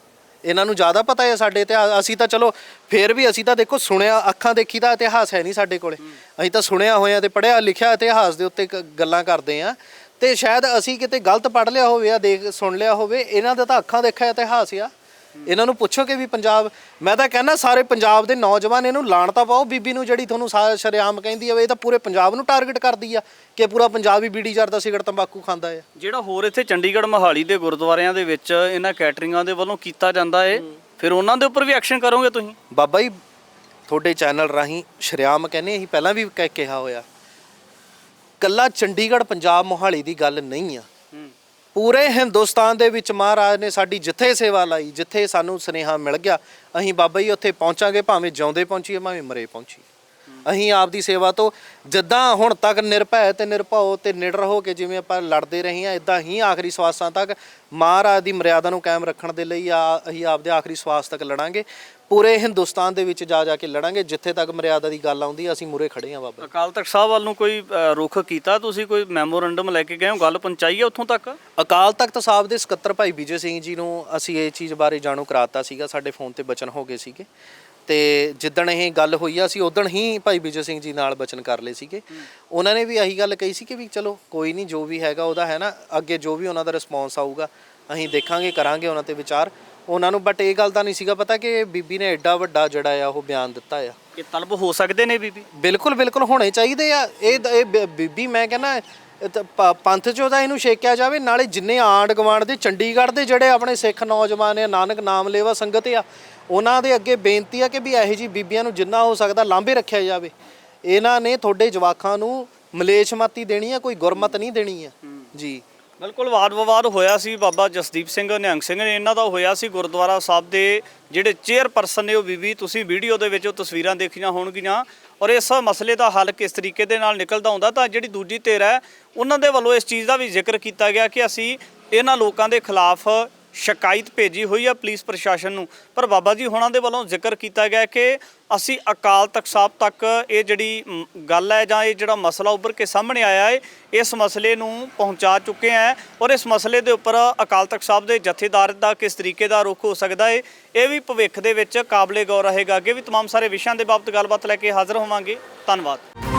ਇਹਨਾਂ ਨੂੰ ਜ਼ਿਆਦਾ ਪਤਾ ਹੈ ਸਾਡੇ ਇਤਿਹਾਸ ਅਸੀਂ ਤਾਂ ਚਲੋ, ਫੇਰ ਵੀ ਅਸੀਂ ਤਾਂ ਦੇਖੋ, ਸੁਣਿਆ, ਅੱਖਾਂ ਦੇਖੀ ਦਾ ਇਤਿਹਾਸ ਹੈ ਨਹੀਂ ਸਾਡੇ ਕੋਲੇ। ਅਸੀਂ ਤਾਂ ਸੁਣਿਆ ਹੋਇਆ ਤੇ ਪੜਿਆ ਲਿਖਿਆ ਇਤਿਹਾਸ ਦੇ ਉੱਤੇ ਕ- ਗੱਲਾਂ ਕਰਦੇ ਆ ਤੇ ਸ਼ਾਇਦ ਅਸੀਂ ਕਿਤੇ ਗਲਤ ਪੜ ਲਿਆ ਹੋਵੇ ਆ ਦੇਖ, ਸੁਣ ਲਿਆ ਹੋਵੇ, ਇਹਨਾਂ ਦਾ ਤਾਂ ਅੱਖਾਂ ਦੇਖਿਆ ਇਤਿਹਾਸ ਆ। ਇਹਨਾਂ ਨੂੰ ਪੁੱਛੋ ਕਿ ਵੀ ਪੰਜਾਬ ਮੈਂ ਤਾਂ ਕਹਿੰਦਾ ਸਾਰੇ ਪੰਜਾਬ ਦੇ ਨੌਜਵਾਨ ਇਹਨੂੰ ਲਾਣਤਾ ਪਾਓ ਬੀਬੀ ਨੂੰ ਜਿਹੜੀ ਤੁਹਾਨੂੰ ਸਾ- ਸ਼ਰੇਆਮ ਕਹਿੰਦੀ ਆ ਇਹ ਤਾਂ ਪੂਰੇ ਪੰਜਾਬ ਨੂੰ ਟਾਰਗੇਟ ਕਰਦੀ ਆ ਕਿ ਪੂਰਾ ਪੰਜਾਬ ਹੀ ਬੀੜੀ ਚਰਦਾ ਸਿਗਰਟ ਤੰਬਾਕੂ ਖਾਂਦਾ ਆ। ਜਿਹੜਾ ਹੋਰ ਇੱਥੇ ਚੰਡੀਗੜ੍ਹ ਮਹਾਲੀ ਦੇ ਗੁਰਦੁਆਰਿਆਂ ਦੇ ਵਿੱਚ ਇਹਨਾਂ ਕੈਟਰਿੰਗਾਂ ਦੇ ਵੱਲੋਂ ਕੀਤਾ ਜਾਂਦਾ ਏ ਫਿਰ ਉਹਨਾਂ ਦੇ ਉੱਪਰ ਵੀ ਐਕਸ਼ਨ ਕਰੋਗੇ ਤੁਸੀਂ? ਬਾਬਾ ਜੀ ਤੁਹਾਡੇ ਚੈਨਲ ਰਾਹੀਂ ਸ਼ਰੇਆਮ ਕਹਿੰਦੇ ਅਸੀਂ ਪਹਿਲਾਂ ਵੀ ਕਹਿ ਕਿਹਾ ਹੋਇਆ ਕੱਲਾ ਚੰਡੀਗੜ੍ਹ ਪੰਜਾਬ ਮੋਹਾਲੀ ਦੀ ਗੱਲ ਨਹੀਂ ਆ। ਪੂਰੇ ਹਿੰਦੁਸਤਾਨ ਦੇ ਵਿੱਚ ਮਹਾਰਾਜ ਨੇ ਸਾਡੀ ਜਿੱਥੇ ਸੇਵਾ ਲਾਈ, ਜਿੱਥੇ ਸਾਨੂੰ ਸੁਨੇਹਾ ਮਿਲ ਗਿਆ, ਅਸੀਂ ਬਾਬਾ ਜੀ ਉੱਥੇ ਪਹੁੰਚਾਂਗੇ, ਭਾਵੇਂ ਜਿਉਂਦੇ ਪਹੁੰਚੀਏ, ਭਾਵੇਂ ਮਰੇ ਪਹੁੰਚੀਏ। ਅਸੀਂ ਆਪ ਦੀ ਸੇਵਾ ਤੋਂ ਜਿੱਦਾਂ ਹੁਣ ਤੱਕ ਨਿਰਭੈ ਤੇ ਨਿਰਭਉ ਤੇ ਨਿਡਰ ਹੋ ਕੇ ਜਿਵੇਂ ਆਪਾਂ ਲੜਦੇ ਰਹੇ ਹਾਂ ਇਦਾਂ ਹੀ ਆਖਰੀ ਸਵਾਸਾਂ ਤੱਕ ਮਹਾਰਾਜ ਦੀ ਮਰਿਆਦਾ ਨੂੰ ਕਾਇਮ ਰੱਖਣ ਦੇ ਲਈ ਆ, ਅਸੀਂ ਆਪਦੇ ਆਖਰੀ ਸਵਾਸ ਤੱਕ ਲੜਾਂਗੇ। ਪੂਰੇ ਹਿੰਦੁਸਤਾਨ ਦੇ ਵਿੱਚ ਜਾ ਜਾ ਕੇ ਲੜਾਂਗੇ ਜਿੱਥੇ ਤੱਕ ਮਰਿਆਦਾ ਦੀ ਗੱਲ ਆਉਂਦੀ ਆ, ਅਸੀਂ ਮੂਰੇ ਖੜੇ ਹਾਂ ਬਾਬਾ ਅਕਾਲ ਤਖਤ ਸਾਹਿਬ ਵੱਲ ਨੂੰ ਕੋਈ ਰੁਖ ਕੀਤਾ ਤੁਸੀਂ ਕੋਈ ਮੈਮੋਰੰਡਮ ਲੈ ਕੇ ਗਏ ਹੋ? ਗੱਲ ਪਹੁੰਚਾਈ ਹੈ ਉੱਥੋਂ ਤੱਕ? ਅਕਾਲ ਤਖਤ ਸਾਹਿਬ ਦੇ ਸਕੱਤਰ ਭਾਈ ਵਿਜੇ ਸਿੰਘ ਜੀ ਨੂੰ ਅਸੀਂ ਇਹ ਚੀਜ਼ ਬਾਰੇ ਜਾਣੂ ਕਰਾਤਾ ਸੀਗਾ ਸਾਡੇ ਫੋਨ ਤੇ ਬਚਨ ਹੋ ਗਏ ਸੀਗੇ। ਤੇ ਜਿੱਦਣ ਇਹ ਗੱਲ ਹੋਈ ਆ ਅਸੀਂ ਉਦਣ ਹੀ ਭਾਈ ਵਿਜੇ ਸਿੰਘ ਜੀ ਨਾਲ ਬਚਨ ਕਰ ਲਏ ਸੀਗੇ। ਉਹਨਾਂ ਨੇ ਵੀ ਆਹੀ ਗੱਲ ਕਹੀ ਸੀ ਕਿ ਵੀ ਚਲੋ ਕੋਈ ਨਹੀਂ ਜੋ ਵੀ ਹੈਗਾ ਉਹਦਾ ਹੈ ਨਾ ਅੱਗੇ ਜੋ ਵੀ ਉਹਨਾਂ ਦਾ ਰਿਸਪੌਂਸ ਆਊਗਾ ਅਸੀਂ ਦੇਖਾਂਗੇ ਕਰਾਂਗੇ ਉਹਨਾਂ ਤੇ ਵਿਚਾਰ। ਉਹਨਾਂ ਨੂੰ ਬਟ ਇਹ ਗੱਲ ਤਾਂ ਨਹੀਂ ਸੀਗਾ ਪਤਾ ਕਿ ਬੀਬੀ ਨੇ ਐਡਾ ਵੱਡਾ ਜਿਹੜਾ ਆ ਉਹ ਬਿਆਨ ਦਿੱਤਾ ਆ। ਕਿ ਤਲਬ ਹੋ ਸਕਦੇ ਨੇ ਬੀਬੀ? ਬਿਲਕੁਲ ਬਿਲਕੁਲ ਹੋਣੇ ਚਾਹੀਦੇ ਆ। ਇਹ ਇਹ ਬ- ਬੀਬੀ ਮੈਂ ਕਹਿੰਦਾ ਪੰਥ ਚੋਂ ਤਾਂ ਇਹਨੂੰ ਛੇਕਿਆ ਜਾਵੇ ਨਾਲੇ ਜਿੰਨੇ ਆਂਡ ਗਵਾਂਡ ਦੇ ਚੰਡੀਗੜ੍ਹ ਦੇ ਜਿਹੜੇ ਆਪਣੇ ਸਿੱਖ ਨੌਜਵਾਨ ਆ ਨਾਨਕ ਨਾਮ ਲੇਵਾ ਸੰਗਤ ਆ ਉਹਨਾਂ ਦੇ ਅੱਗੇ ਬੇਨਤੀ ਆ ਕਿ ਵੀ ਇਹੋ ਜੀ ਬੀਬੀਆਂ ਨੂੰ ਜਿੰਨਾ ਹੋ ਸਕਦਾ ਲਾਂਭੇ ਰੱਖਿਆ ਜਾਵੇ। ਇਹਨਾਂ ਨੇ ਤੁਹਾਡੇ ਜਵਾਕਾਂ ਨੂੰ ਮਲੇਸ਼ਮਤੀ ਦੇਣੀ ਆ ਕੋਈ ਗੁਰਮਤ ਨਹੀਂ ਦੇਣੀ ਆ। ਜੀ। ਬਿਲਕੁਲ ਵਾਦ ਵਿਵਾਦ ਹੋਇਆ ਸੀ ਬਾਬਾ ਜਸਦੀਪ ਸਿੰਘ ਨਿਹੰਗ ਸਿੰਘ ਨੇ। ਇਹਨਾਂ ਦਾ ਹੋਇਆ ਸੀ ਗੁਰਦੁਆਰਾ ਸਾਹਿਬ ਦੇ ਜਿਹੜੇ ਚੇਅਰਪਰਸਨ ਨੇ ਉਹ ਬੀਬੀ, ਤੁਸੀਂ ਵੀਡੀਓ ਦੇ ਵਿੱਚ ਉਹ ਤਸਵੀਰਾਂ ਦੇਖੀਆਂ ਹੋਣਗੀਆਂ। ਔਰ ਇਸ ਮਸਲੇ ਦਾ ਹੱਲ ਕਿਸ ਤਰੀਕੇ ਦੇ ਨਾਲ ਨਿਕਲਦਾ ਹੁੰਦਾ ਤਾਂ ਜਿਹੜੀ ਦੂਜੀ ਧਿਰ ਹੈ, ਉਹਨਾਂ ਦੇ ਵੱਲੋਂ ਇਸ ਚੀਜ਼ ਦਾ ਵੀ ਜ਼ਿਕਰ ਕੀਤਾ ਗਿਆ ਕਿ ਅਸੀਂ ਇਹਨਾਂ ਲੋਕਾਂ ਦੇ ਖਿਲਾਫ ਸ਼ਿਕਾਇਤ ਭੇਜੀ ਹੋਈ ਆ ਪੁਲਿਸ ਪ੍ਰਸ਼ਾਸਨ ਨੂੰ ਪਰ ਬਾਬਾ ਜੀ ਹੋਣਾ ਦੇ ਵੱਲੋਂ ਜ਼ਿਕਰ ਕੀਤਾ ਗਿਆ ਕਿ ਅਸੀਂ ਅਕਾਲ ਤਖਤ ਸਾਹਿਬ ਤੱਕ ਇਹ ਜਿਹੜੀ ਮ, ਗੱਲ ਹੈ ਜਾਂ ਇਹ ਜਿਹੜਾ ਮਸਲਾ ਉੱਭਰ ਕੇ ਸਾਹਮਣੇ ਆਇਆ ਹੈ ਇਸ ਮਸਲੇ ਨੂੰ ਪਹੁੰਚਾ ਚੁੱਕੇ ਹਾਂ ਔਰ ਇਸ ਮਸਲੇ ਦੇ ਉੱਪਰ ਅਕਾਲ ਤਖਤ ਸਾਹਿਬ ਦੇ ਜਥੇਦਾਰ ਦਾ ਕਿਸ ਤਰੀਕੇ ਦਾ ਰੁਖ ਹੋ ਸਕਦਾ ਹੈ ਇਹ ਵੀ ਭਵਿੱਖ ਦੇ ਵਿੱਚ ਕਾਬਲੇ ਗੌਰ ਰਹੇਗਾ ਅੱਗੇ ਵੀ तमाम ਸਾਰੇ ਵਿਸ਼ਿਆਂ ਦੇ ਬਾਬਤ ਗੱਲਬਾਤ ਲੈ ਕੇ ਹਾਜ਼ਰ ਹੋਵਾਂਗੇ ਧੰਨਵਾਦ